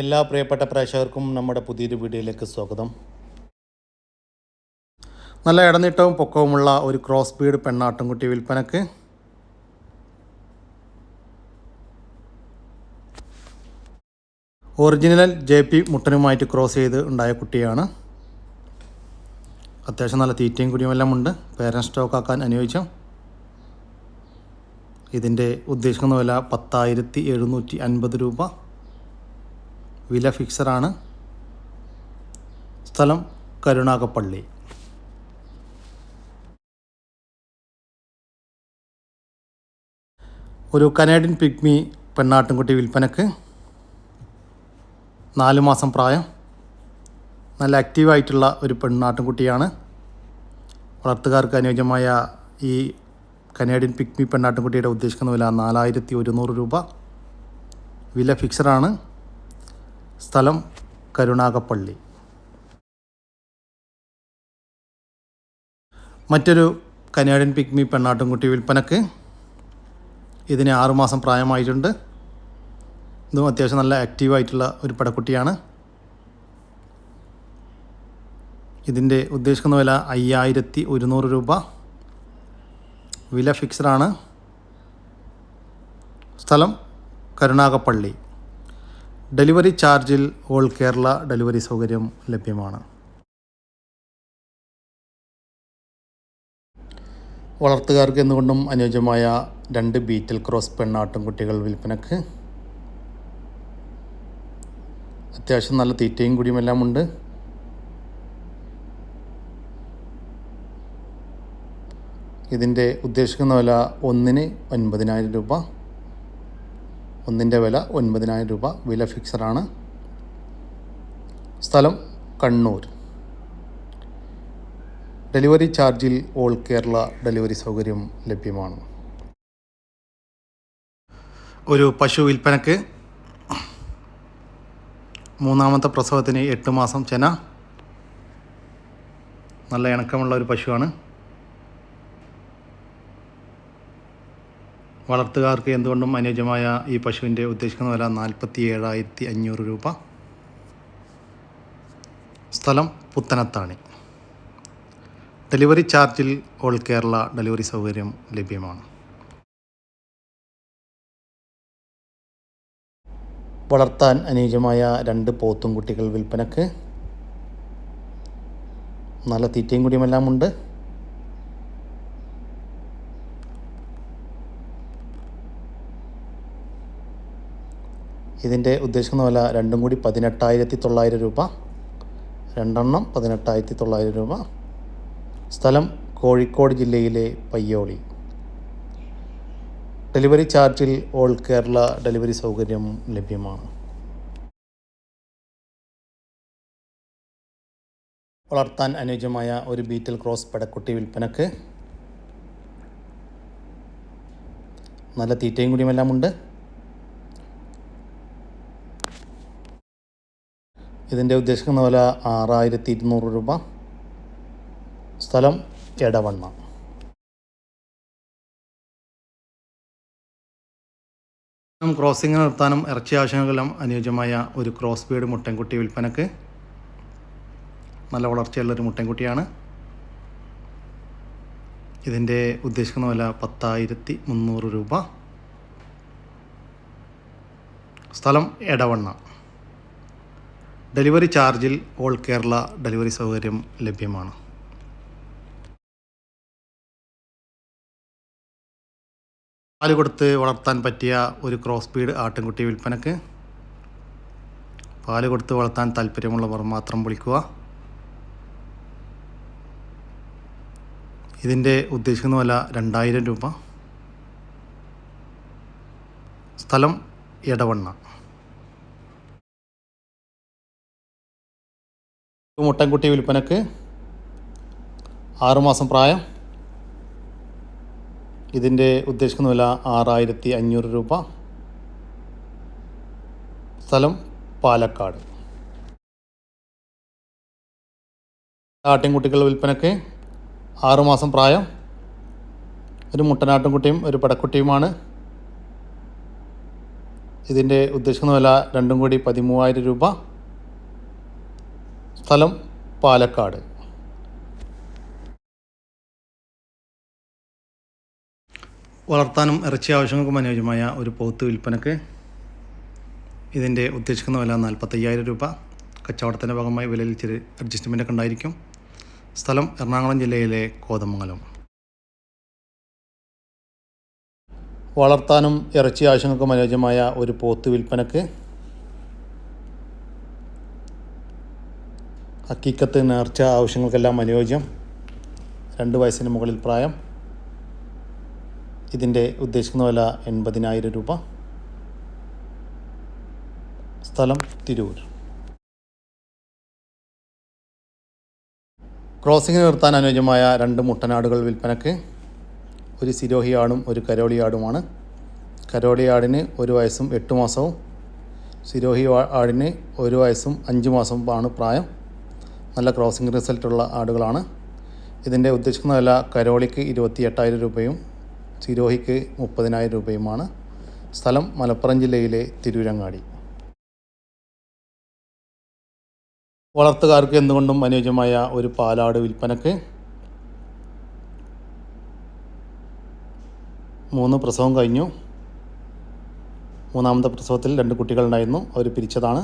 എല്ലാ പ്രിയപ്പെട്ട പ്രേക്ഷകർക്കും നമ്മുടെ പുതിയൊരു വീഡിയോയിലേക്ക് സ്വാഗതം. നല്ല ഇടനീട്ടവും പൊക്കവുമുള്ള ഒരു ക്രോസ് ബീഡ് പെണ്ണാട്ടുംകുട്ടി വിൽപ്പനക്ക്. ഒറിജിനൽ ജെ പി മുട്ടനുമായിട്ട് ക്രോസ് ചെയ്ത് ഉണ്ടായ കുട്ടിയാണ്. അത്യാവശ്യം നല്ല തീറ്റയും കുടിയുമെല്ലാം ഉണ്ട്. പേരൻ സ്റ്റോക്ക് ആക്കാൻ അനുയോജ്യം. ഇതിന്റെ ഉദ്ദേശിക്കുന്ന വില പത്തായിരത്തി എഴുന്നൂറ്റി അൻപത് രൂപ. വില ഫിക്സറാണ്. സ്ഥലം കരുണാകപ്പള്ളി. ഒരു കനേഡിയൻ പിഗ്മി പെണ്ണാട്ടിൻകുട്ടി വിൽപ്പനക്ക് നാല് മാസം പ്രായം. നല്ല ആക്റ്റീവായിട്ടുള്ള ഒരു പെണ്ണാട്ടിൻകുട്ടിയാണ്. വളർത്തുകാർക്ക് അനുയോജ്യമായ ഈ കനേഡിയൻ പിഗ്മി പെണ്ണാട്ടിൻകുട്ടിയുടെ ഉദ്ദേശിക്കുന്ന വില നാലായിരത്തി ഒരുന്നൂറ് രൂപ. വില ഫിക്സറാണ്. സ്ഥലം കരുണാകപ്പള്ളി. മറ്റൊരു കനേഡിയൻ പിഗ്മി പെണ്ണാട്ടുംകുട്ടി വിൽപ്പനക്ക് ഇതിന് ആറുമാസം പ്രായമായിട്ടുണ്ട്. ഇതും അത്യാവശ്യം നല്ല ആക്റ്റീവായിട്ടുള്ള ഒരു പടക്കുട്ടിയാണ്. ഇതിന്റെ ഉദ്ദേശിക്കുന്ന വില അയ്യായിരത്തി ഒരുന്നൂറ് രൂപ. വില ഫിക്സഡാണ് സ്ഥലം കരുണാകപ്പള്ളി. ഡെലിവറി ചാർജിൽ ഓൾ കേരള ഡെലിവറി സൗകര്യം ലഭ്യമാണ്. വളർത്തുകാർക്ക് എന്തുകൊണ്ടും അനുയോജ്യമായ രണ്ട് ബീറ്റൽ ക്രോസ് പെണ്ണാട്ടും കുട്ടികൾ വിൽപ്പനക്ക്. അത്യാവശ്യം നല്ല തീറ്റയും കുടിയുമെല്ലാം ഉണ്ട്. ഇതിന്റെ ഉദ്ദേശിക്കുന്ന വില ഒന്നിന് ഒൻപതിനായിരം രൂപ. ഒന്നിന്റെ വില ഒൻപതിനായിരം രൂപ. വില ഫിക്സഡാണ്. സ്ഥലം കണ്ണൂർ. ഡെലിവറി ചാർജിൽ ഓൾ കേരള ഡെലിവറി സൗകര്യം ലഭ്യമാണ്. ഒരു പശു വിൽപ്പനക്ക് മൂന്നാമത്തെ പ്രസവത്തിന് എട്ട് മാസം ചെന. നല്ല ഇണക്കമുള്ള ഒരു പശുവാണ്. വളർത്തുകാർക്ക് എന്തുകൊണ്ടും അനുയോജ്യമായ ഈ പശുവിന്റെ ഉദ്ദേശിക്കുന്ന വില നാൽപ്പത്തി ഏഴായിരത്തി അഞ്ഞൂറ് രൂപ. സ്ഥലം പുത്തനത്താണി. ഡെലിവറി ചാർജിൽ ഓൾ കേരള ഡെലിവറി സൗകര്യം ലഭ്യമാണ്. വളർത്താൻ അനുയോജ്യമായ രണ്ട് പോത്തും കുട്ടികൾ വിൽപ്പനക്ക്. നല്ല തീറ്റയും കുടിയുമെല്ലാം ഉണ്ട്. ഇതിന്റെ ഉദ്ദേശിക്കുന്ന വില രണ്ടും കൂടി പതിനെട്ടായിരത്തി തൊള്ളായിരം രൂപ. രണ്ടെണ്ണം പതിനെട്ടായിരത്തി തൊള്ളായിരം രൂപ. സ്ഥലം കോഴിക്കോട് ജില്ലയിലെ പയ്യോളി. ഡെലിവറി ചാർജിൽ ഓൾ കേരള ഡെലിവറി സൗകര്യം ലഭ്യമാണ്. വളർത്താൻ അനുയോജ്യമായ ഒരു ബീറ്റൽ ക്രോസ് പടക്കുട്ടി വിൽപ്പനക്ക്. നല്ല തീറ്റയും കുടിയുമെല്ലാം ഇതിന്റെ ഉദ്ദേശിക്കുന്ന വില ആറായിരത്തി ഇരുന്നൂറ് രൂപ. സ്ഥലം എടവണ്ണ ക്രോസിംഗ് നിർത്താനും ഇറച്ചി ആവശ്യങ്ങളെല്ലാം അനുയോജ്യമായ ഒരു ക്രോസ് ബീഡ് മുട്ടൻകുട്ടി വിൽപ്പനക്ക്. നല്ല വളർച്ചയുള്ളൊരു മുട്ടൻകുട്ടിയാണ്. ഇതിന്റെ ഉദ്ദേശിക്കുന്ന വില പത്തായിരത്തി മുന്നൂറ് രൂപ. സ്ഥലം എടവണ്ണ. ഡെലിവറി ചാർജിൽ ഓൾ കേരള ഡെലിവറി സൗകര്യം ലഭ്യമാണ്. പാൽ കൊടുത്ത് വളർത്താൻ പറ്റിയ ഒരു ക്രോസ് ബീഡ് ആട്ടിൻകുട്ടി വിൽപ്പനക്ക്. പാൽ കൊടുത്ത് വളർത്താൻ താല്പര്യമുള്ളവർ മാത്രം വിളിക്കുക. ഇതിന്റെ ഉദ്ദേശിക്കുന്ന വില രണ്ടായിരം രൂപ. സ്ഥലം എടവണ്ണ. മുട്ടൻകുട്ടി വിൽപ്പനക്ക് ആറുമാസം പ്രായം. ഇതിന്റെ ഉദ്ദേശിക്കുന്ന വില ആറായിരത്തി അഞ്ഞൂറ് രൂപ. സ്ഥലം പാലക്കാട്. ആട്ടിൻകുട്ടികളുടെ വിൽപ്പനക്ക് ആറുമാസം പ്രായം. ഒരു മുട്ടനാട്ടിൻകുട്ടിയും ഒരു പടക്കുട്ടിയുമാണ്. ഇതിന്റെ ഉദ്ദേശിക്കുന്ന വില രണ്ടും കൂടി പതിമൂവായിരം രൂപ. സ്ഥലം പാലക്കാട്. വളർത്താനും ഇറച്ചി ആവശ്യങ്ങൾക്കും അനുയോജ്യമായ ഒരു പോത്ത് വിൽപ്പനക്ക് ഇതിന്റെ ഉദ്ദേശിക്കുന്ന വില നാൽപ്പത്തയ്യായിരം രൂപ. കച്ചവടത്തിന്റെ ഭാഗമായി വിലയിൽ ഇച്ചിരി അഡ്ജസ്റ്റ്മെന്റൊക്കെ ഉണ്ടായിരിക്കും. സ്ഥലം എറണാകുളം ജില്ലയിലെ കോതമംഗലം. വളർത്താനും ഇറച്ചി ആവശ്യങ്ങൾക്കും അനുയോജ്യമായ ഒരു പോത്ത് വിൽപ്പനക്ക് ഹക്കീക്കത്ത് നേർച്ച ആവശ്യങ്ങൾക്കെല്ലാം അനുയോജ്യം. രണ്ട് വയസ്സിന് മുകളിൽ പ്രായം. ഇതിന്റെ ഉദ്ദേശിക്കുന്ന വില എൺപതിനായിരം രൂപ. സ്ഥലം തിരൂർ. ക്രോസിംഗ് നിർത്താൻ അനുയോജ്യമായ രണ്ട് മുട്ടനാടുകൾ വിൽപ്പനക്ക്. ഒരു സിരോഹിയാടും ഒരു കരോളിയാടുമാണ്. കരോളിയാടിന് കരോളി ഒരു വയസ്സും എട്ട് മാസവും. സിരോഹി ആടിന് ഒരു വയസ്സും അഞ്ച് മാസവും ആണ് പ്രായം. നല്ല ക്രോസിംഗ് റിസൾട്ടുള്ള ആടുകളാണ്. ഇതിന്റെ ഉദ്ദേശിക്കുന്ന വില കരോളിക്ക് ഇരുപത്തി എട്ടായിരം രൂപയും സിരോഹിക്ക് മുപ്പതിനായിരം രൂപയുമാണ്. സ്ഥലം മലപ്പുറം ജില്ലയിലെ തിരൂരങ്ങാടി. വളർത്തുകാർക്ക് എന്തുകൊണ്ടും അനുയോജ്യമായ ഒരു പാലാട് വിൽപ്പനക്ക് മൂന്ന് പ്രസവം കഴിഞ്ഞു. മൂന്നാമത്തെ പ്രസവത്തിൽ രണ്ട് കുട്ടികളുണ്ടായിരുന്നു അവർ പിരിച്ചതാണ്.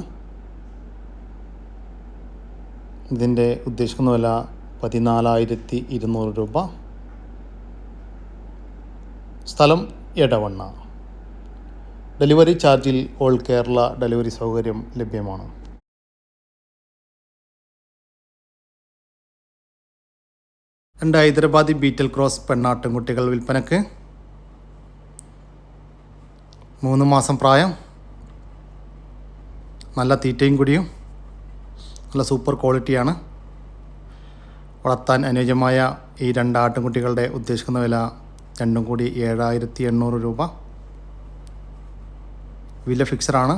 ഇതിന്റെ ഉദ്ദേശിക്കുന്ന വില പതിനാലായിരത്തി ഇരുന്നൂറ് രൂപ. സ്ഥലം എടവണ്ണ. ഡെലിവറി ചാർജിൽ ഓൾ കേരള ഡെലിവറി സൗകര്യം ലഭ്യമാണ്. രണ്ട് ഹൈദരാബാദി ബീറ്റൽ ക്രോസ് പെണ്ണാട്ടുംകുട്ടികൾ വിൽപ്പനക്ക്. മൂന്ന് മാസം പ്രായം. നല്ല തീറ്റയും കുടിയും. നല്ല സൂപ്പർ ക്വാളിറ്റിയാണ്. വളർത്താൻ അനുയോജ്യമായ ഈ രണ്ട് ആട്ടിൻകുട്ടികളുടെ ഉദ്ദേശിക്കുന്ന വില രണ്ടും കൂടി ഏഴായിരത്തി എണ്ണൂറ് രൂപ. വില ഫിക്സഡാണ്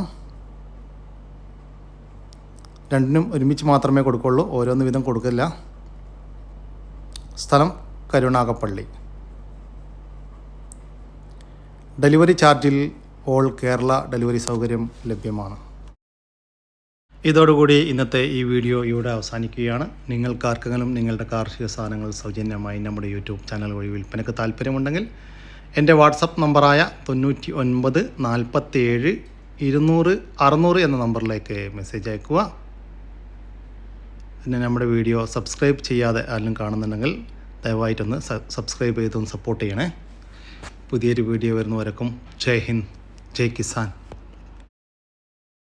രണ്ടിനും ഒരുമിച്ച് മാത്രമേ കൊടുക്കുള്ളൂ. ഓരോന്ന് വീതം കൊടുക്കില്ല. സ്ഥലം കരുണാകപ്പള്ളി ഡെലിവറി ചാർജിൽ ഓൾ കേരള ഡെലിവറി സൗകര്യം ലഭ്യമാണ്. ഇതോടുകൂടി ഇന്നത്തെ ഈ വീഡിയോ ഇവിടെ അവസാനിക്കുകയാണ്. നിങ്ങൾക്കാർക്കെങ്കിലും നിങ്ങളുടെ കാർഷിക സാധനങ്ങൾ സൗജന്യമായി നമ്മുടെ യൂട്യൂബ് ചാനൽ വഴി വിൽപ്പനയ്ക്ക് താല്പര്യമുണ്ടെങ്കിൽ എന്റെ വാട്സപ്പ് നമ്പറായ തൊണ്ണൂറ്റി ഒൻപത് നാൽപ്പത്തേഴ് ഇരുന്നൂറ് അറുന്നൂറ് എന്ന നമ്പറിലേക്ക് മെസ്സേജ് അയക്കുക. പിന്നെ നമ്മുടെ വീഡിയോ സബ്സ്ക്രൈബ് ചെയ്യാതെ ആരും കാണുന്നുണ്ടെങ്കിൽ ദയവായിട്ടൊന്ന് സബ്സ്ക്രൈബ് ചെയ്തൊന്ന് സപ്പോർട്ട് ചെയ്യണേ. പുതിയൊരു വീഡിയോ വരുന്നവരക്കും ജയ് ഹിന്ദ് ജയ് കിസാൻ.